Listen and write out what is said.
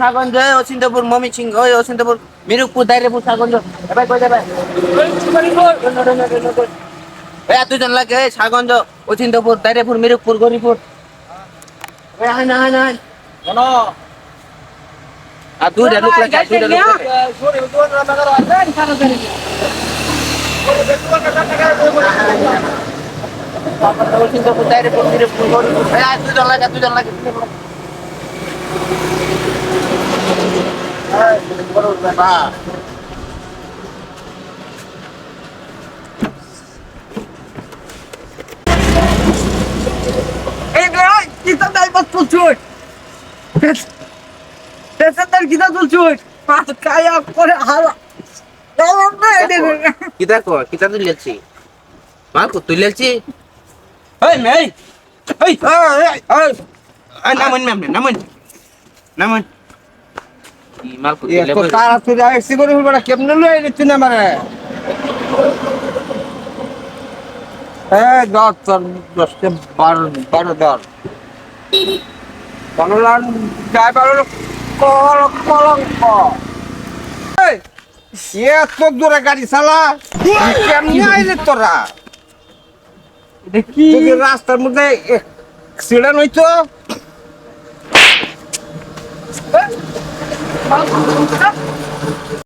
সাগঞ্জ Achintapur Mymensingh Achintapur Mirukpur Dairepur Saganj. এবার কই যাবে? এ দুজন লাগে সাগঞ্জ অচিন্তপুর দাইরেপুর মিরুকপুর গরিপুর। হাই না হাই না হাই আর দুইটা লোক লাগে দুইটা লোক লাগে। অচিন্তপুর দাইরেপুর মিরুকপুর গরিপুর। দুজন লাগে দুজন লাগে দুজন লাগে এই ভাই কিতা দাই বাস চলছুই পেছনের কিতা চলছুই কায়া করে kok kita tuh lihat sih Marco tuh lihat sih hei mei hei hei hei ah namun namun namun namun Ih, Marco tuh lihat তারা তুই আইসি করে বড় কেমনে লই নিচ্ছি না মানে দশ তোর বারো বারো দশ বাংলার ড্রাইভার হলো কলঙ্ক এত দূরে গাড়ি চালা কেমনে আইলে তোরা? দেখি রাস্তার মধ্যে অ্যাক্সিডেন্ট হইতো? 마음 좀 좋다?